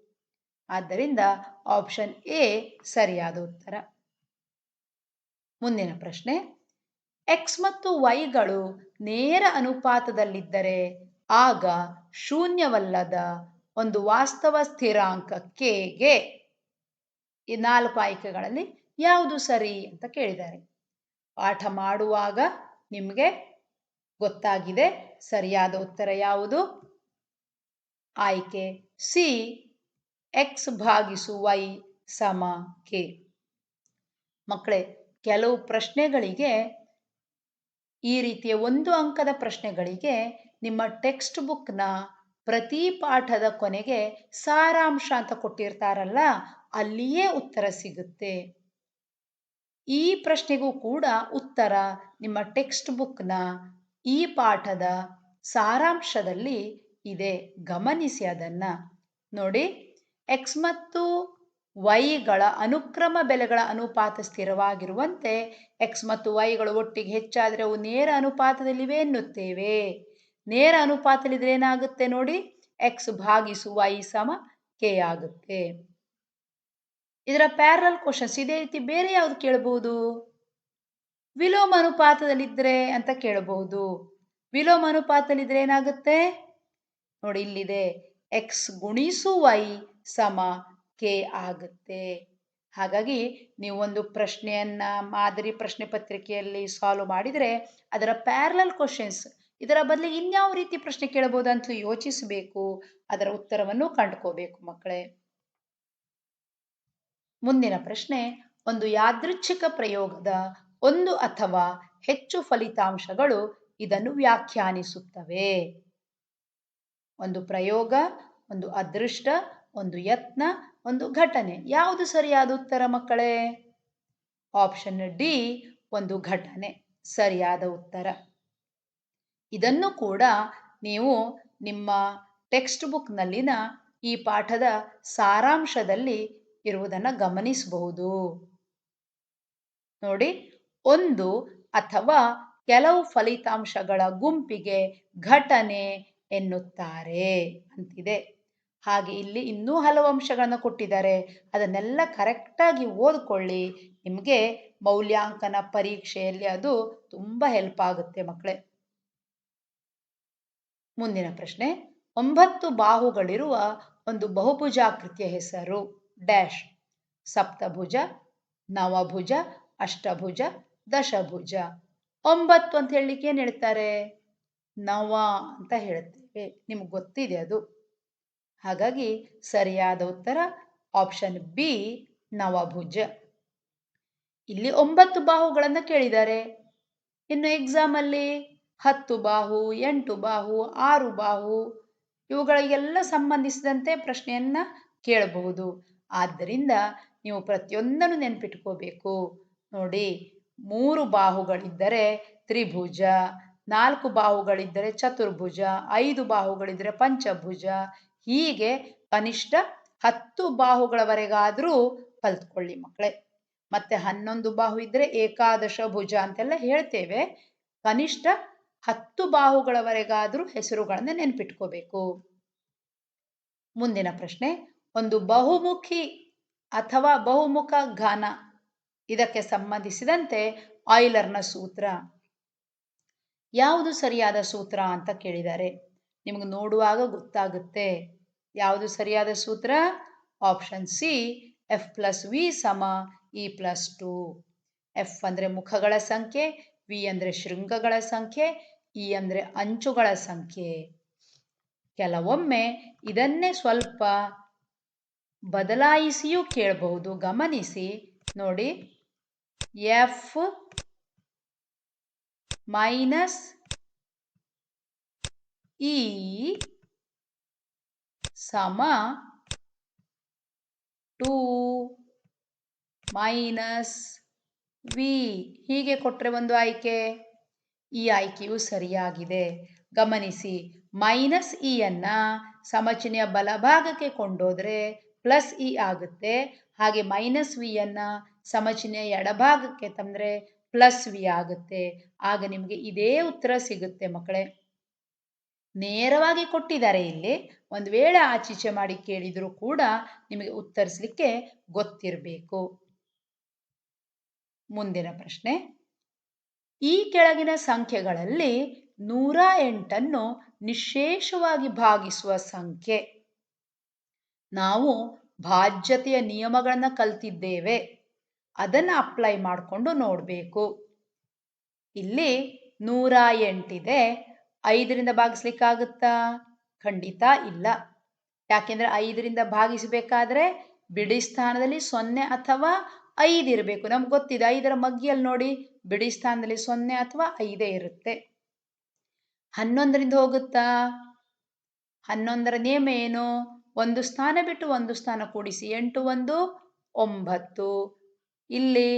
ಆದ್ದರಿಂದ ಆಪ್ಷನ್ ಎ ಸರಿಯಾದ ಉತ್ತರ. ಮುಂದಿನ ಪ್ರಶ್ನೆ. ಎಕ್ಸ್ ಮತ್ತು ವೈಗಳು ನೇರ ಅನುಪಾತದಲ್ಲಿದ್ದರೆ ಆಗ ಶೂನ್ಯವಲ್ಲದ ಒಂದು ವಾಸ್ತವ ಸ್ಥಿರಾಂಕ ಕೆಗೆ ಈ ನಾಲ್ಕು ಆಯ್ಕೆಗಳಲ್ಲಿ ಯಾವುದು ಸರಿ ಅಂತ ಕೇಳಿದ್ದಾರೆ. ಪಾಠ ಮಾಡುವಾಗ ನಿಮಗೆ ಗೊತ್ತಾಗಿದೆ ಸರಿಯಾದ ಉತ್ತರ ಯಾವುದು? ಆಯ್ಕೆ ಸಿ ಎಕ್ಸ್ ಭಾಗಿಸು ವೈ ಸಮ ಕೆ ಮಕ್ಕಳೇ, ಕೆಲವು ಪ್ರಶ್ನೆಗಳಿಗೆ ಈ ರೀತಿಯ ಒಂದು ಅಂಕದ ಪ್ರಶ್ನೆಗಳಿಗೆ ನಿಮ್ಮ ಟೆಕ್ಸ್ಟ್ ಬುಕ್ನ ಪ್ರತಿ ಪಾಠದ ಕೊನೆಗೆ ಸಾರಾಂಶ ಅಂತ ಕೊಟ್ಟಿರ್ತಾರಲ್ಲ, ಅಲ್ಲಿಯೇ ಉತ್ತರ ಸಿಗುತ್ತೆ. ಈ ಪ್ರಶ್ನೆಗೂ ಕೂಡ ಉತ್ತರ ನಿಮ್ಮ ಟೆಕ್ಸ್ಟ್ ಬುಕ್ನ ಈ ಪಾಠದ ಸಾರಾಂಶದಲ್ಲಿ ಇದೆ. ಗಮನಿಸಿ ಅದನ್ನು. ನೋಡಿ ಎಕ್ಸ್ ಮತ್ತು ವೈಗಳ ಅನುಕ್ರಮ ಬೆಲೆಗಳ ಅನುಪಾತ ಸ್ಥಿರವಾಗಿರುವಂತೆ ಎಕ್ಸ್ ಮತ್ತು ವೈಗಳು ಒಟ್ಟಿಗೆ ಹೆಚ್ಚಾದರೆ ಅವು ನೇರ ಅನುಪಾತದಲ್ಲಿವೆ ಎನ್ನುತ್ತೇವೆ. ನೇರ ಅನುಪಾತದಲ್ಲಿದ್ರೆ ಏನಾಗುತ್ತೆ ನೋಡಿ ಎಕ್ಸ್ ಭಾಗಿಸು ವೈ ಸಮ ಕೆ ಆಗುತ್ತೆ. ಇದರ ಪ್ಯಾರಲ್ ಕ್ವಶನ್ಸ್ ಇದೇ ರೀತಿ ಬೇರೆ ಯಾವ್ದು ಕೇಳಬಹುದು ವಿಲೋಮ ಅನುಪಾತದಲ್ಲಿದ್ದರೆ ಅಂತ ಕೇಳಬಹುದು ವಿಲೋಮ ಅನುಪಾತದಲ್ಲಿದ್ದರೆ ಏನಾಗುತ್ತೆ? ನೋಡಿ ಇಲ್ಲಿದೆ. ಎಕ್ಸ್ ಗುಣಿಸು ವೈ ಸಮ ಕೆ ಆಗುತ್ತೆ. ಹಾಗಾಗಿ ನೀವು ಒಂದು ಪ್ರಶ್ನೆಯನ್ನ ಮಾದರಿ ಪ್ರಶ್ನೆ ಪತ್ರಿಕೆಯಲ್ಲಿ ಸಾಲ್ವ್ ಮಾಡಿದರೆ ಅದರ ಪ್ಯಾರಲಲ್ ಕ್ವಶನ್ಸ್ ಇದರ ಬದಲಿಗೆ ಇನ್ಯಾವ ರೀತಿ ಪ್ರಶ್ನೆ ಕೇಳಬಹುದು ಅಂತ ಯೋಚಿಸಬೇಕು. ಅದರ ಉತ್ತರವನ್ನು ಕಂಡುಕೋಬೇಕು ಮಕ್ಕಳೇ. ಮುಂದಿನ ಪ್ರಶ್ನೆ, ಒಂದು ಯಾದೃಚ್ಛಿಕ ಪ್ರಯೋಗದ ಒಂದು ಅಥವಾ ಹೆಚ್ಚು ಫಲಿತಾಂಶಗಳು ಇದನ್ನು ವ್ಯಾಖ್ಯಾನಿಸುತ್ತವೆ. ಒಂದು ಪ್ರಯೋಗ, ಒಂದು ಅದೃಷ್ಟ, ಒಂದು ಯತ್ನ, ಒಂದು ಘಟನೆ. ಯಾವುದು ಸರಿಯಾದ ಉತ್ತರ ಮಕ್ಕಳೇ? ಆಪ್ಷನ್ ಡಿ, ಒಂದು ಘಟನೆ. ಸರಿಯಾದ ಉತ್ತರ. ಇದನ್ನು ಕೂಡ ನೀವು ನಿಮ್ಮ ಟೆಕ್ಸ್ಟ್ ಬುಕ್ನಲ್ಲಿನ ಈ ಪಾಠದ ಸಾರಾಂಶದಲ್ಲಿ ಇರುವುದನ್ನು ಗಮನಿಸಬಹುದು. ನೋಡಿ, ಒಂದು ಅಥವಾ ಕೆಲವು ಫಲಿತಾಂಶಗಳ ಗುಂಪಿಗೆ ಘಟನೆ ಎನ್ನುತ್ತಾರೆ ಅಂತಿದೆ. ಹಾಗೆ ಇಲ್ಲಿ ಇನ್ನೂ ಹಲವು ಅಂಶಗಳನ್ನು ಕೊಟ್ಟಿದ್ದಾರೆ. ಅದನ್ನೆಲ್ಲ ಕರೆಕ್ಟಾಗಿ ಓದ್ಕೊಳ್ಳಿ. ನಿಮಗೆ ಮೌಲ್ಯಾಂಕನ ಪರೀಕ್ಷೆಯಲ್ಲಿ ಅದು ತುಂಬ ಹೆಲ್ಪ್ ಆಗುತ್ತೆ ಮಕ್ಕಳೇ. ಮುಂದಿನ ಪ್ರಶ್ನೆ, ಒಂಬತ್ತು ಬಾಹುಗಳಿರುವ ಒಂದು ಬಹುಭುಜಾಕೃತಿಯ ಹೆಸರು. ಡ್ಯಾಶ್. ಸಪ್ತಭುಜ, ನವಭುಜ, ಅಷ್ಟಭುಜ, ದಶಭುಜ. ಒಂಬತ್ತು ಅಂತ ಹೇಳಲಿಕ್ಕೆ ಏನು ಹೇಳ್ತಾರೆ? ನವ ಅಂತ ಹೇಳ್ತೇವೆ. ನಿಮ್ಗೆ ಗೊತ್ತಿದೆ ಅದು. ಹಾಗಾಗಿ ಸರಿಯಾದ ಉತ್ತರ ಆಪ್ಷನ್ ಬಿ, ನವಭುಜ. ಇಲ್ಲಿ ಒಂಬತ್ತು ಬಾಹುಗಳನ್ನು ಕೇಳಿದ್ದಾರೆ. ಇನ್ನು ಎಕ್ಸಾಮಲ್ಲಿ ಹತ್ತು ಬಾಹು, ಎಂಟು ಬಾಹು, ಆರು ಬಾಹು, ಇವುಗಳಿಗೆಲ್ಲ ಸಂಬಂಧಿಸಿದಂತೆ ಪ್ರಶ್ನೆಯನ್ನ ಕೇಳಬಹುದು. ಆದ್ದರಿಂದ ನೀವು ಪ್ರತಿಯೊಂದನ್ನು ನೆನ್ಪಿಟ್ಕೋಬೇಕು. ನೋಡಿ, ಮೂರು ಬಾಹುಗಳಿದ್ದರೆ ತ್ರಿಭುಜ, ನಾಲ್ಕು ಬಾಹುಗಳಿದ್ದರೆ ಚತುರ್ಭುಜ, ಐದು ಬಾಹುಗಳಿದ್ದರೆ ಪಂಚಭುಜ. ಹೀಗೆ ಕನಿಷ್ಠ ಹತ್ತು ಬಾಹುಗಳವರೆಗಾದರೂ ಕಲ್ತ್ಕೊಳ್ಳಿ ಮಕ್ಕಳೇ. ಮತ್ತೆ ಹನ್ನೊಂದು ಬಾಹು ಇದ್ದರೆ ಏಕಾದಶ ಭುಜ ಅಂತೆಲ್ಲ ಹೇಳ್ತೇವೆ. ಕನಿಷ್ಠ ಹತ್ತು ಬಾಹುಗಳವರೆಗಾದರೂ ಹೆಸರುಗಳನ್ನು ನೆನ್ಪಿಟ್ಕೋಬೇಕು. ಮುಂದಿನ ಪ್ರಶ್ನೆ ಒಂದು ಬಹುಮುಖಿ ಅಥವಾ ಬಹುಮುಖ ಘನ ಇದಕ್ಕೆ ಸಂಬಂಧಿಸಿದಂತೆ ಆಯ್ಲರ್ನ ಸೂತ್ರ. ಯಾವುದು ಸರಿಯಾದ ಸೂತ್ರ ಅಂತ ಕೇಳಿದ್ದಾರೆ ನಿಮಗೆ ನೋಡುವಾಗ ಗೊತ್ತಾಗುತ್ತೆ. ಯಾವುದು ಸರಿಯಾದ ಸೂತ್ರ? Option C, F plus V ಸಮ ಇ ಪ್ಲಸ್ ಟು. ಎಫ್ ಅಂದರೆ ಮುಖಗಳ ಸಂಖ್ಯೆ, ವಿ ಅಂದರೆ ಶೃಂಗಗಳ ಸಂಖ್ಯೆ, ಇ ಅಂದರೆ ಅಂಚುಗಳ ಸಂಖ್ಯೆ. ಕೆಲವೊಮ್ಮೆ ಇದನ್ನೇ ಸ್ವಲ್ಪ ಬದಲಾಯಿಸಿಯೂ ಕೇಳಬಹುದು. ಗಮನಿಸಿ, ನೋಡಿ. ಎಫ್ ಮೈನಸ್ ಇ ಸಮ ಟು ಮೈನಸ್ ವಿ ಹೀಗೆ ಕೊಟ್ಟರೆ ಒಂದು ಆಯ್ಕೆ? ಈ ಆಯ್ಕೆಯು ಸರಿಯಾಗಿದೆ. ಗಮನಿಸಿ ಮೈನಸ್ ಇಯನ್ನು ಸಮಚಿನೆಯ ಬಲಭಾಗಕ್ಕೆ ಕೊಂಡೋದ್ರೆ ಪ್ಲಸ್ ಇ ಆಗುತ್ತೆ. ಹಾಗೆ ಮೈನಸ್ ವಿಯನ್ನು ಸಮಚಿನೆಯ ಎಡಭಾಗಕ್ಕೆ ತಂದರೆ ಪ್ಲಸ್ ವಿ ಆಗುತ್ತೆ. ಆಗ ನಿಮಗೆ ಇದೇ ಉತ್ತರ ಸಿಗುತ್ತೆ ಮಕ್ಕಳೇ. ನೇರವಾಗಿ ಕೊಟ್ಟಿದ್ದಾರೆ ಇಲ್ಲಿ. ಒಂದು ವೇಳೆ ಆಚೀಚೆ ಮಾಡಿ ಕೇಳಿದರೂ ಕೂಡ ನಿಮಗೆ ಉತ್ತರಿಸಲಿಕ್ಕೆ ಗೊತ್ತಿರಬೇಕು. ಮುಂದಿನ ಪ್ರಶ್ನೆ. ಈ ಕೆಳಗಿನ ಸಂಖ್ಯೆಗಳಲ್ಲಿ ನೂರ ಎಂಟನ್ನು ನಿಶೇಷವಾಗಿ ಭಾಗಿಸುವ ಸಂಖ್ಯೆ. ನಾವು ಭಾಜ್ಯತೆಯ ನಿಯಮಗಳನ್ನು ಕಲ್ತಿದ್ದೇವೆ. ಅದನ್ನು ಅಪ್ಲೈ ಮಾಡಿಕೊಂಡು ನೋಡಬೇಕು. ಇಲ್ಲಿ ನೂರ ಎಂಟಿದೆ. ಐದರಿಂದ ಭಾಗಿಸ್ಲಿಕ್ಕಾಗುತ್ತಾ? ಖಂಡಿತ ಇಲ್ಲ. ಯಾಕೆಂದ್ರೆ ಐದರಿಂದ ಭಾಗಿಸಬೇಕಾದ್ರೆ ಬಿಡಿ ಸ್ಥಾನದಲ್ಲಿ ಸೊನ್ನೆ ಅಥವಾ ಐದು ಇರಬೇಕು. ನಮ್ಗೆ ಗೊತ್ತಿದೆ, ಐದರ ಮಗ್ಗಿಯಲ್ಲಿ ನೋಡಿ ಬಿಡಿ ಸ್ಥಾನದಲ್ಲಿ ಸೊನ್ನೆ ಅಥವಾ ಐದೇ ಇರುತ್ತೆ. ಹನ್ನೊಂದರಿಂದ ಹೋಗುತ್ತಾ? ಹನ್ನೊಂದರ ನಿಯಮ ಏನು? ಒಂದು ಸ್ಥಾನ ಬಿಟ್ಟು ಒಂದು ಸ್ಥಾನ ಕೂಡಿಸಿ. ಎಂಟು, ಒಂದು, ಒಂಬತ್ತು. ಇಲ್ಲಿ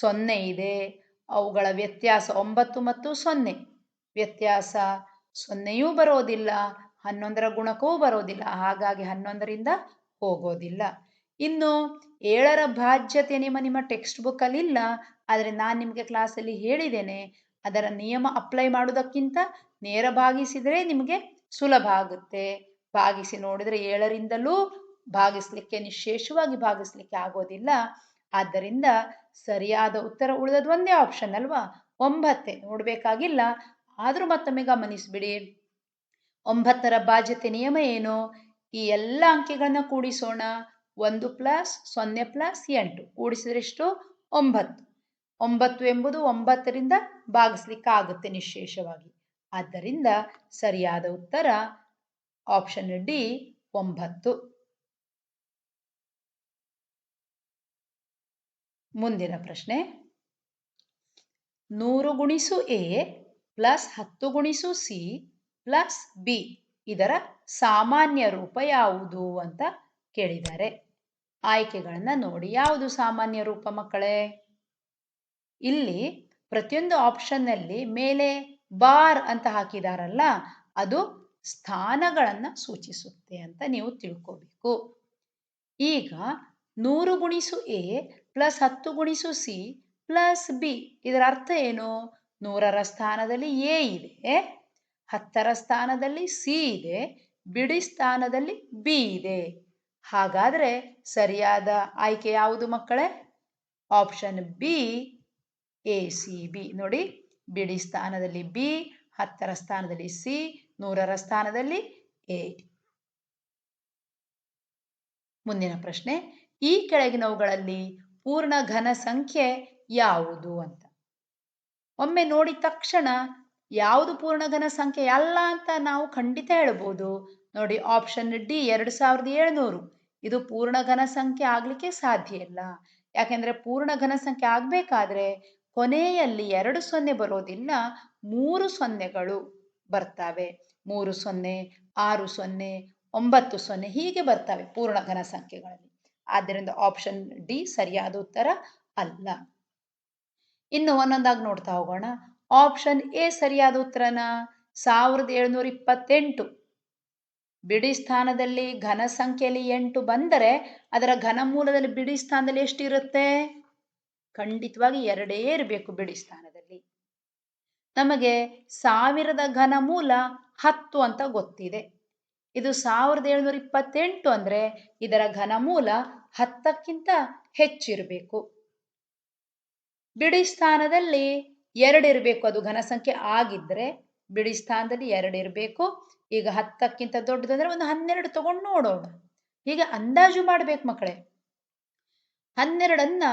ಸೊನ್ನೆ ಇದೆ. ಅವುಗಳ ವ್ಯತ್ಯಾಸ ಒಂಬತ್ತು ಮತ್ತು ಸೊನ್ನೆ. ವ್ಯತ್ಯಾಸ ಸೊನ್ನೆಯೂ ಬರೋದಿಲ್ಲ, ಹನ್ನೊಂದರ ಗುಣಕವೂ ಬರೋದಿಲ್ಲ, ಹಾಗಾಗಿ ಹನ್ನೊಂದರಿಂದ ಹೋಗೋದಿಲ್ಲ. ಇನ್ನು ಏಳರ ಬಾಧ್ಯತೆ ನಿಮ್ಮ ನಿಮ್ಮ ಟೆಕ್ಸ್ಟ್ ಬುಕ್ಕಲ್ಲಿ ಇಲ್ಲ, ಆದರೆ ನಾನು ನಿಮಗೆ ಕ್ಲಾಸಲ್ಲಿ ಹೇಳಿದ್ದೇನೆ, ಅದರ ನಿಯಮ ಅಪ್ಲೈ ಮಾಡೋದಕ್ಕಿಂತ ನೇರ ಭಾಗಿಸಿದರೆ ನಿಮಗೆ ಸುಲಭ ಆಗುತ್ತೆ. ಭಾಗಿಸಿ ನೋಡಿದರೆ ಏಳರಿಂದಲೂ ಭಾಗಿಸ್ಲಿಕ್ಕೆ ನಿಶೇಷವಾಗಿ ಭಾಗಿಸ್ಲಿಕ್ಕೆ ಆಗೋದಿಲ್ಲ. ಆದ್ದರಿಂದ ಸರಿಯಾದ ಉತ್ತರ ಉಳಿದದ್ದು ಒಂದೇ ಆಪ್ಷನ್ ಅಲ್ವಾ? ಒಂಬತ್ತೆ, ನೋಡಬೇಕಾಗಿಲ್ಲ. ಆದರೂ ಮತ್ತೊಮ್ಮೆ ಗಮನಿಸ್ಬಿಡಿ. ಒಂಬತ್ತರ ಬಾಧ್ಯತೆ ನಿಯಮ ಏನು? ಈ ಎಲ್ಲ ಅಂಕಿಗಳನ್ನ ಕೂಡಿಸೋಣ. ಒಂದು ಪ್ಲಸ್ ಸೊನ್ನೆ ಪ್ಲಸ್ ಎಂಟು. ಕೂಡಿಸಿದ್ರೆಷ್ಟು ಒಂಬತ್ತು. ಒಂಬತ್ತು ಎಂಬುದು ಒಂಬತ್ತರಿಂದ ಭಾಗಿಸ್ಲಿಕ್ಕೆ ಆಗುತ್ತೆ ನಿಶೇಷವಾಗಿ. ಆದ್ದರಿಂದ ಸರಿಯಾದ ಉತ್ತರ ಆಪ್ಷನ್ ಡಿ ಒಂಬತ್ತು. ಮುಂದಿನ ಪ್ರಶ್ನೆ. ನೂರು ಗುಣಿಸು ಎ ಪ್ಲಸ್ ಹತ್ತು ಗುಣಿಸು ಸಿ ಪ್ಲಸ್ ಬಿ. ಇದರ ಸಾಮಾನ್ಯ ರೂಪ ಯಾವುದು ಅಂತ ಕೇಳಿದ್ದಾರೆ. ಆಯ್ಕೆಗಳನ್ನು ನೋಡಿ. ಯಾವುದು ಸಾಮಾನ್ಯ ರೂಪ ಮಕ್ಕಳೇ? ಇಲ್ಲಿ ಪ್ರತಿಯೊಂದು ಆಪ್ಷನ್ನಲ್ಲಿ ಮೇಲೆ ಬಾರ್ ಅಂತ ಹಾಕಿದಾರಲ್ಲ, ಅದು ಸ್ಥಾನಗಳನ್ನು ಸೂಚಿಸುತ್ತೆ ಅಂತ ನೀವು ತಿಳ್ಕೋಬೇಕು. ಈಗ ನೂರು ಗುಣಿಸು ಎ ಪ್ಲಸ್ ಹತ್ತು ಗುಣಿಸು ಸಿ ಪ್ಲಸ್ ಬಿ ಇದರ ಅರ್ಥ ಏನು? ನೂರರ ಸ್ಥಾನದಲ್ಲಿ ಎ ಇದೆ, ಹತ್ತರ ಸ್ಥಾನದಲ್ಲಿ ಸಿ ಇದೆ, ಬಿಡಿ ಸ್ಥಾನದಲ್ಲಿ ಬಿ ಇದೆ. ಹಾಗಾದರೆ ಸರಿಯಾದ ಆಯ್ಕೆ ಯಾವುದು ಮಕ್ಕಳೇ? Option B, A, C, B. ನೋಡಿ, ಬಿಡಿ ಸ್ಥಾನದಲ್ಲಿ ಬಿ, ಹತ್ತರ ಸ್ಥಾನದಲ್ಲಿ ಸಿ ನೂರರ ಸ್ಥಾನದಲ್ಲಿ ಎ ಮುಂದಿನ ಪ್ರಶ್ನೆ, ಈ ಕೆಳಗಿನವುಗಳಲ್ಲಿ ಪೂರ್ಣ ಘನ ಸಂಖ್ಯೆ ಯಾವುದು ಅಂತ. ಒಮ್ಮೆ ನೋಡಿದ ತಕ್ಷಣ ಯಾವುದು ಪೂರ್ಣ ಘನ ಸಂಖ್ಯೆ ಅಲ್ಲ ಅಂತ ನಾವು ಖಂಡಿತ ಹೇಳ್ಬೋದು. ನೋಡಿ ಆಪ್ಷನ್ ಡಿ ಎರಡು ಸಾವಿರದ ಏಳ್ನೂರು. ಇದು ಪೂರ್ಣ ಘನ ಸಂಖ್ಯೆ ಆಗಲಿಕ್ಕೆ ಸಾಧ್ಯ ಇಲ್ಲ. ಯಾಕೆಂದ್ರೆ ಪೂರ್ಣ ಘನ ಸಂಖ್ಯೆ ಆಗಬೇಕಾದ್ರೆ ಕೊನೆಯಲ್ಲಿ ಎರಡು ಸೊನ್ನೆ ಬರೋದಿಲ್ಲ, ಮೂರು ಸೊನ್ನೆಗಳು ಬರ್ತವೆ. ಮೂರು ಸೊನ್ನೆ, ಆರು ಸೊನ್ನೆ, ಒಂಬತ್ತು ಸೊನ್ನೆ ಹೀಗೆ ಬರ್ತವೆ ಪೂರ್ಣ ಘನ ಸಂಖ್ಯೆಗಳಲ್ಲಿ. ಆದ್ದರಿಂದ ಆಪ್ಷನ್ ಡಿ ಸರಿಯಾದ ಉತ್ತರ ಅಲ್ಲ. ಇನ್ನು ಒಂದೊಂದಾಗಿ ನೋಡ್ತಾ ಹೋಗೋಣ. ಆಪ್ಷನ್ ಎ ಸರಿಯಾದ ಉತ್ತರನ ಸಾವಿರದ ಏಳ್ನೂರ ಇಪ್ಪತ್ತೆಂಟು. ಬಿಡಿ ಸ್ಥಾನದಲ್ಲಿ ಘನ ಸಂಖ್ಯೆಯಲ್ಲಿ ಎಂಟು ಬಂದರೆ ಅದರ ಘನಮೂಲದಲ್ಲಿ ಬಿಡಿ ಸ್ಥಾನದಲ್ಲಿ ಎಷ್ಟಿರುತ್ತೆ? ಖಂಡಿತವಾಗಿ ಎರಡೇ ಇರಬೇಕು ಬಿಡಿ ಸ್ಥಾನದಲ್ಲಿ. ನಮಗೆ ಸಾವಿರದ ಘನಮೂಲ ಹತ್ತು ಅಂತ ಗೊತ್ತಿದೆ. ಇದು ಸಾವಿರದ ಏಳ್ನೂರ ಇಪ್ಪತ್ತೆಂಟು ಅಂದರೆ ಇದರ ಘನಮೂಲ ಹತ್ತಕ್ಕಿಂತ ಹೆಚ್ಚಿರಬೇಕು. ಬಿಡಿ ಸ್ಥಾನದಲ್ಲಿ ಎರಡಿರಬೇಕು ಅದು ಘನ ಸಂಖ್ಯೆ ಆಗಿದ್ರೆ ಬಿಡಿ ಸ್ಥಾನದಲ್ಲಿ ಎರಡಿರಬೇಕು ಈಗ ಹತ್ತಕ್ಕಿಂತ ದೊಡ್ಡದಂದ್ರೆ ಒಂದು ಹನ್ನೆರಡು ತಗೊಂಡು ನೋಡೋಣ. ಹೀಗೆ ಅಂದಾಜು ಮಾಡಬೇಕು ಮಕ್ಕಳೇ. ಹನ್ನೆರಡನ್ನ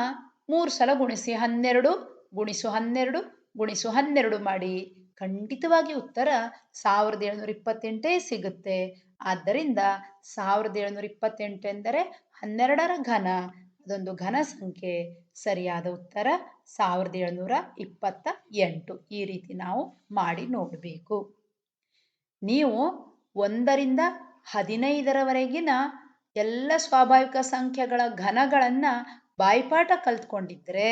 ಮೂರು ಸಲ ಗುಣಿಸಿ. ಹನ್ನೆರಡು ಗುಣಿಸು ಹನ್ನೆರಡು ಗುಣಿಸು ಹನ್ನೆರಡು ಮಾಡಿ ಖಂಡಿತವಾಗಿ ಉತ್ತರ ಸಾವಿರದ ಏಳ್ನೂರ ಇಪ್ಪತ್ತೆಂಟೇ ಸಿಗುತ್ತೆ. ಆದ್ದರಿಂದ ಸಾವಿರದ ಏಳುನೂರ ಇಪ್ಪತ್ತೆಂಟೆಂದರೆ ಹನ್ನೆರಡರ ಘನ, ಅದೊಂದು ಘನ ಸಂಖ್ಯೆ. ಸರಿಯಾದ ಉತ್ತರ ಸಾವಿರದ ಏಳ್ನೂರ ಇಪ್ಪತ್ತ ಎಂಟು. ಈ ರೀತಿ ನಾವು ಮಾಡಿ ನೋಡಬೇಕು. ನೀವು ಒಂದರಿಂದ ಹದಿನೈದರವರೆಗಿನ ಎಲ್ಲ ಸ್ವಾಭಾವಿಕ ಸಂಖ್ಯೆಗಳ ಘನಗಳನ್ನು ಬಾಯ್ಪಾಠ ಕಲ್ತ್ಕೊಂಡಿದ್ರೆ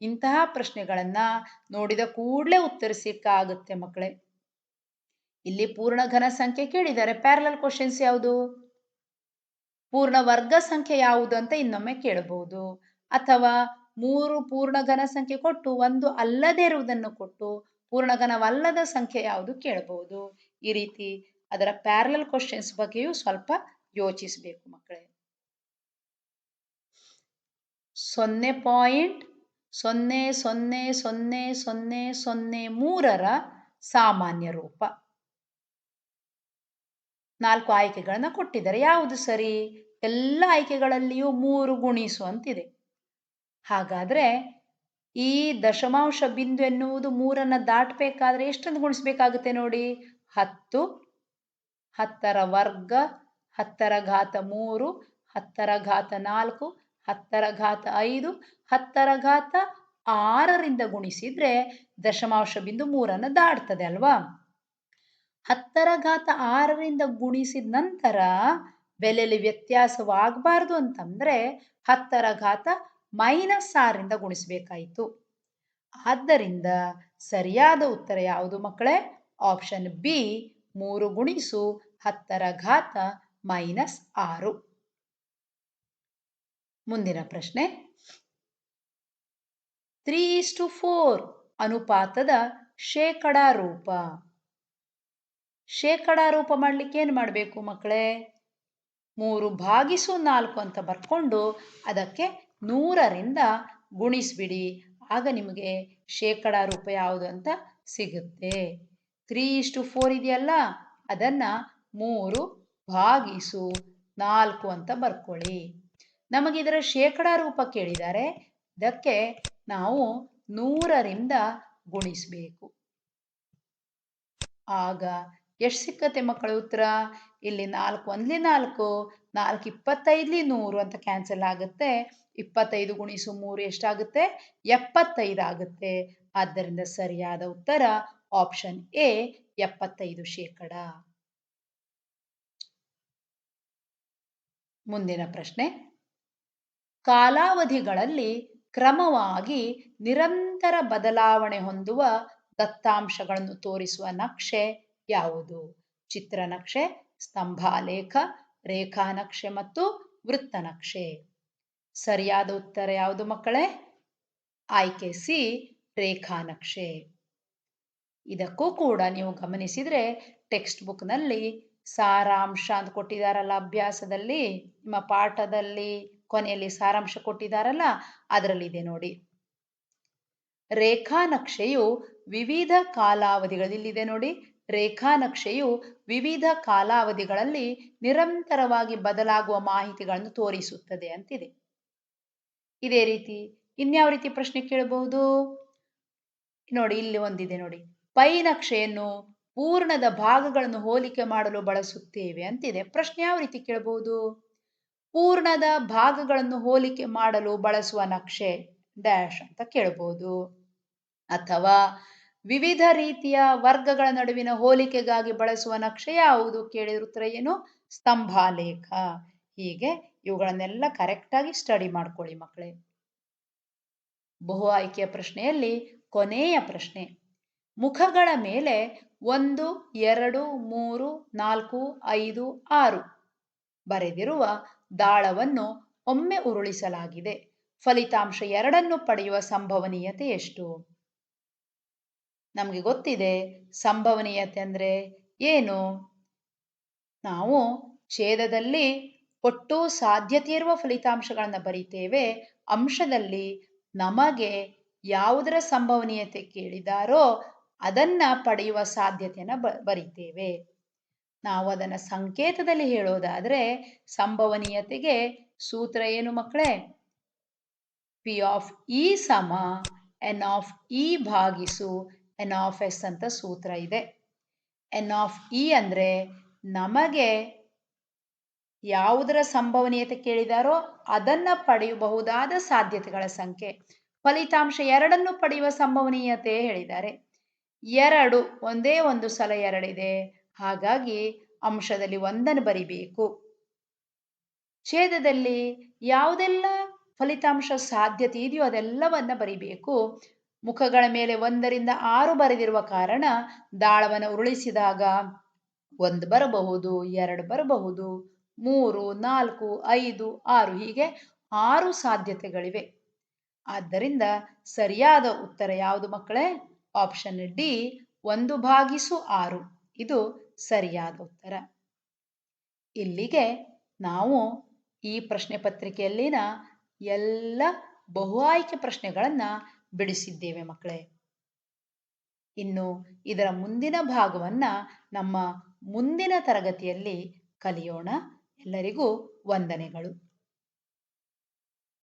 ಇಂತಹ ಪ್ರಶ್ನೆಗಳನ್ನು ನೋಡಿದ ಕೂಡಲೇ ಉತ್ತರಿಸಿಕ್ಕಾಗುತ್ತೆ ಮಕ್ಕಳೇ. ಇಲ್ಲಿ ಪೂರ್ಣ ಘನ ಸಂಖ್ಯೆ ಕೇಳಿದ್ದಾರೆ ಪ್ಯಾರಲಲ್ ಕ್ವಶನ್ಸ್ ಯಾವುದು? ಪೂರ್ಣ ವರ್ಗ ಸಂಖ್ಯೆ ಯಾವುದು ಅಂತ ಇನ್ನೊಮ್ಮೆ ಕೇಳಬಹುದು. ಅಥವಾ ಮೂರು ಪೂರ್ಣ ಘನ ಸಂಖ್ಯೆ ಕೊಟ್ಟು ಒಂದು ಅಲ್ಲದೇ ಇರುವುದನ್ನು ಕೊಟ್ಟು ಪೂರ್ಣಘನವಲ್ಲದ ಸಂಖ್ಯೆ ಯಾವುದು ಕೇಳಬಹುದು. ಈ ರೀತಿ ಅದರ ಪ್ಯಾರಲಲ್ ಕ್ವಶನ್ಸ್ ಬಗ್ಗೆಯೂ ಸ್ವಲ್ಪ ಯೋಚಿಸಬೇಕು ಮಕ್ಕಳೇ. ಸೊನ್ನೆ ಪಾಯಿಂಟ್ ಸೊನ್ನೆ ಸೊನ್ನೆ ಸೊನ್ನೆ ಸೊನ್ನೆ ಸೊನ್ನೆ ಮೂರರ ಸಾಮಾನ್ಯ ರೂಪ. ನಾಲ್ಕು ಆಯ್ಕೆಗಳನ್ನು ಕೊಟ್ಟಿದ್ದಾರೆ. ಯಾವುದು ಸರಿ? ಎಲ್ಲ ಆಯ್ಕೆಗಳಲ್ಲಿಯೂ ಮೂರು ಗುಣಿಸು ಅಂತಿದೆ. ಹಾಗಾದ್ರೆ ಈ ದಶಮಾಂಶ ಬಿಂದು ಎನ್ನುವುದು ಮೂರನ್ನು ದಾಟಬೇಕಾದ್ರೆ ಎಷ್ಟೊಂದು ಗುಣಿಸ್ಬೇಕಾಗುತ್ತೆ ನೋಡಿ? ಹತ್ತು, ಹತ್ತರ ವರ್ಗ, ಹತ್ತರ ಘಾತ ಮೂರು, ಹತ್ತರ ಘಾತ ನಾಲ್ಕು ಹತ್ತರ ಘಾತ ಐದು ಹತ್ತರ ಘಾತ ಆರರಿಂದ ಗುಣಿಸಿದ್ರೆ ದಶಮಾಂಶ ಬಿಂದು ಮೂರನ್ನು ದಾಟ್ತದೆ ಅಲ್ವಾ? ಹತ್ತರ ಘಾತ ಆರರಿಂದ ಗುಣಿಸಿದ ನಂತರ ಬೆಲೆಯಲ್ಲಿ ವ್ಯತ್ಯಾಸವಾಗಬಾರ್ದು ಅಂತಂದ್ರೆ ಹತ್ತರ ಘಾತ ಮೈನಸ್ ಆರರಿಂದ ಗುಣಿಸಬೇಕಾಯಿತು. ಆದ್ದರಿಂದ ಸರಿಯಾದ ಉತ್ತರ ಯಾವುದು ಮಕ್ಕಳೇ? ಆಪ್ಷನ್ ಬಿ ಮೂರು ಗುಣಿಸು ಹತ್ತರ ಘಾತ ಮೈನಸ್ ಆರು. ಮುಂದಿನ ಪ್ರಶ್ನೆ. ತ್ರೀ ಟು ಫೋರ್ ಅನುಪಾತದ ಶೇಕಡ ರೂಪ. ಶೇಕಡ ರೂಪ ಮಾಡಲಿಕ್ಕೆ ಏನು ಮಾಡಬೇಕು ಮಕ್ಕಳೇ? ಮೂರು ಭಾಗಿಸು ನಾಲ್ಕು ಅಂತ ಬರ್ಕೊಂಡು ಅದಕ್ಕೆ ನೂರರಿಂದ ಗುಣಿಸ್ಬಿಡಿ. ಆಗ ನಿಮಗೆ ಶೇಕಡ ರೂಪ ಯಾವುದು ಅಂತ ಸಿಗುತ್ತೆ. ತ್ರೀ ಇಷ್ಟು ಫೋರ್ ಇದೆಯಲ್ಲ, ಅದನ್ನು ಮೂರು ಭಾಗಿಸು ನಾಲ್ಕು ಅಂತ ಬರ್ಕೊಳ್ಳಿ. ನಮಗೆ ಇದರ ಶೇಕಡ ರೂಪ ಕೇಳಿದ್ದಾರೆ ಇದಕ್ಕೆ ನಾವು ನೂರರಿಂದ ಗುಣಿಸಬೇಕು. ಆಗ ಎಷ್ಟು ಸಿಕ್ಕತ್ತೆ ಮಕ್ಕಳ ಉತ್ತರ? ಇಲ್ಲಿ ನಾಲ್ಕು ಒಂದ್ಲಿ ನಾಲ್ಕು ನಾಲ್ಕು ಇಪ್ಪತ್ತೈದ್ಲಿ ನೂರು ಅಂತ ಕ್ಯಾನ್ಸಲ್ ಆಗುತ್ತೆ. ಇಪ್ಪತ್ತೈದು ಗುಣಿಸು ಮೂರು ಎಷ್ಟಾಗುತ್ತೆ? ಎಪ್ಪತ್ತೈದು ಆಗುತ್ತೆ. ಆದ್ದರಿಂದ ಸರಿಯಾದ ಉತ್ತರ ಆಪ್ಷನ್ ಎ ಎಪ್ಪತ್ತೈದು ಶೇಕಡ. ಮುಂದಿನ ಪ್ರಶ್ನೆ. ಕಾಲಾವಧಿಗಳಲ್ಲಿ ಕ್ರಮವಾಗಿ ನಿರಂತರ ಬದಲಾವಣೆ ಹೊಂದುವ ದತ್ತಾಂಶಗಳನ್ನು ತೋರಿಸುವ ನಕ್ಷೆ ಯಾವುದು? ಚಿತ್ರನಕ್ಷೆ ಸ್ತಂಭಾಲೇಖ ರೇಖಾನಕ್ಷೆ ಮತ್ತು ವೃತ್ತನಕ್ಷೆ ಸರಿಯಾದ ಉತ್ತರ ಯಾವುದು ಮಕ್ಕಳೇ? ಆಯ್ಕೆ ಸಿ ರೇಖಾನಕ್ಷೆ ಇದಕ್ಕೂ ಕೂಡ ನೀವು ಗಮನಿಸಿದರೆ ಟೆಕ್ಸ್ಟ್ ಬುಕ್ನಲ್ಲಿ ಸಾರಾಂಶ ಅಂತ ಕೊಟ್ಟಿದ್ದಾರಲ್ಲ ಅಭ್ಯಾಸದಲ್ಲಿ, ನಿಮ್ಮ ಪಾಠದಲ್ಲಿ. ಕೊನೆಯಲ್ಲಿ ಸಾರಾಂಶ ಕೊಟ್ಟಿದ್ದಾರಲ್ಲ ಅದರಲ್ಲಿದೆ ನೋಡಿ. ರೇಖಾ ನಕ್ಷೆಯು ವಿವಿಧ ಕಾಲಾವಧಿಗಳಲ್ಲಿ ನೋಡಿ ನೋಡಿ. ರೇಖಾನಕ್ಷೆಯು ವಿವಿಧ ಕಾಲಾವಧಿಗಳಲ್ಲಿ ನಿರಂತರವಾಗಿ ಬದಲಾಗುವ ಮಾಹಿತಿಗಳನ್ನು ತೋರಿಸುತ್ತದೆ ಅಂತಿದೆ. ಇದೇ ರೀತಿ ಇನ್ಯಾವ ರೀತಿ ಪ್ರಶ್ನೆ ಕೇಳಬಹುದು? ನೋಡಿ, ಇಲ್ಲಿ ಒಂದಿದೆ ನೋಡಿ. ಪೈ ನಕ್ಷೆಯನ್ನು ಪೂರ್ಣದ ಭಾಗಗಳನ್ನು ಹೋಲಿಕೆ ಮಾಡಲು ಬಳಸುತ್ತೇವೆ ಅಂತಿದೆ. ಪ್ರಶ್ನೆ ಯಾವ ರೀತಿ ಕೇಳಬಹುದು? ಪೂರ್ಣದ ಭಾಗಗಳನ್ನು ಹೋಲಿಕೆ ಮಾಡಲು ಬಳಸುವ ನಕ್ಷೆ ಡ್ಯಾಶ್ ಅಂತ ಕೇಳಬಹುದು ಅಥವಾ ವಿವಿಧ ರೀತಿಯ ವರ್ಗಗಳ ನಡುವಿನ ಹೋಲಿಕೆಗಾಗಿ ಬಳಸುವ ನಕ್ಷೆ ಯಾವುದು ಕೇಳಿದ ಉತ್ತರ ಏನು ಸ್ತಂಭಾಲೇಖ ಹೀಗೆ ಇವುಗಳನ್ನೆಲ್ಲ ಕರೆಕ್ಟಾಗಿ ಸ್ಟಡಿ ಮಾಡ್ಕೊಳ್ಳಿ ಮಕ್ಕಳೇ. ಬಹು ಆಯ್ಕೆಯ ಪ್ರಶ್ನೆಯಲ್ಲಿ ಕೊನೆಯ ಪ್ರಶ್ನೆ. ಮುಖಗಳ ಮೇಲೆ ಒಂದು, ಎರಡು, ಮೂರು, ನಾಲ್ಕು, ಐದು, ಆರು ಬರೆದಿರುವ ದಾಳವನ್ನು ಒಮ್ಮೆ ಉರುಳಿಸಲಾಗಿದೆ. ಫಲಿತಾಂಶ ಎರಡನ್ನು ಪಡೆಯುವ ಸಂಭವನೀಯತೆ ಎಷ್ಟು? ನಮಗೆ ಗೊತ್ತಿದೆ. ಸಂಭವನೀಯತೆ ಅಂದರೆ ಏನು? ನಾವು ಛೇದದಲ್ಲಿ ಒಟ್ಟು ಸಾಧ್ಯತೆ ಇರುವ ಫಲಿತಾಂಶಗಳನ್ನು ಬರೀತೇವೆ. ಅಂಶದಲ್ಲಿ ನಮಗೆ ಯಾವುದರ ಸಂಭವನೀಯತೆ ಕೇಳಿದಾರೋ ಅದನ್ನ ಪಡೆಯುವ ಸಾಧ್ಯತೆಯನ್ನು ಬರಿತೇವೆ. ನಾವು ಅದನ್ನು ಸಂಕೇತದಲ್ಲಿ ಹೇಳೋದಾದರೆ ಸಂಭವನೀಯತೆಗೆ ಸೂತ್ರ ಏನು ಮಕ್ಕಳೇ? ಪಿ ಆಫ್ ಇ ಸಮ ಎನ್ ಆಫ್ ಇ ಭಾಗಿಸು ಎನ್ ಆಫ್ ಎಸ್ ಅಂತ ಸೂತ್ರ ಇದೆ. ಎನ್ ಆಫ್ ಇ ಅಂದರೆ ನಮಗೆ ಯಾವುದರ ಸಂಭವನೀಯತೆ ಕೇಳಿದಾರೋ ಅದನ್ನು ಪಡೆಯಬಹುದಾದ ಸಾಧ್ಯತೆಗಳ ಸಂಖ್ಯೆ. ಫಲಿತಾಂಶ ಎರಡನ್ನು ಪಡೆಯುವ ಸಂಭವನೀಯತೆ ಹೇಳಿದ್ದಾರೆ. ಎರಡು, ಒಂದೇ ಒಂದು ಸಲ ಎರಡಿದೆ. ಹಾಗಾಗಿ ಅಂಶದಲ್ಲಿ ಒಂದನ್ನು ಬರಿಬೇಕು. ಛೇದದಲ್ಲಿ ಯಾವುದೆಲ್ಲ ಫಲಿತಾಂಶ ಸಾಧ್ಯತೆ ಇದೆಯೋ ಅದೆಲ್ಲವನ್ನ ಬರಿಬೇಕು. ಮುಖಗಳ ಮೇಲೆ ಒಂದರಿಂದ ಆರು ಬರೆದಿರುವ ಕಾರಣ ದಾಳವನ್ನು ಉರುಳಿಸಿದಾಗ ಒಂದು ಬರಬಹುದು, ಎರಡು ಬರಬಹುದು, ಮೂರು, ನಾಲ್ಕು, ಐದು, ಆರು ಹೀಗೆ ಆರು ಸಾಧ್ಯತೆಗಳಿವೆ. ಆದ್ದರಿಂದ ಸರಿಯಾದ ಉತ್ತರ ಯಾವುದು ಮಕ್ಕಳೇ? ಆಪ್ಷನ್ ಡಿ, ಒಂದು ಭಾಗಿಸು ಆರು. ಇದು ಸರಿಯಾದ ಉತ್ತರ. ಇಲ್ಲಿಗೆ ನಾವು ಈ ಪ್ರಶ್ನೆ ಪತ್ರಿಕೆಯಲ್ಲಿನ ಎಲ್ಲ ಬಹು ಆಯ್ಕೆ ಪ್ರಶ್ನೆಗಳನ್ನು ಬಿಡಿಸಿದ್ದೇವೆ ಮಕ್ಕಳೇ. ಇನ್ನು ಇದರ ಮುಂದಿನ ಭಾಗವನ್ನು ನಮ್ಮ ಮುಂದಿನ ತರಗತಿಯಲ್ಲಿ ಕಲಿಯೋಣ. ಎಲ್ಲರಿಗೂ ವಂದನೆಗಳು.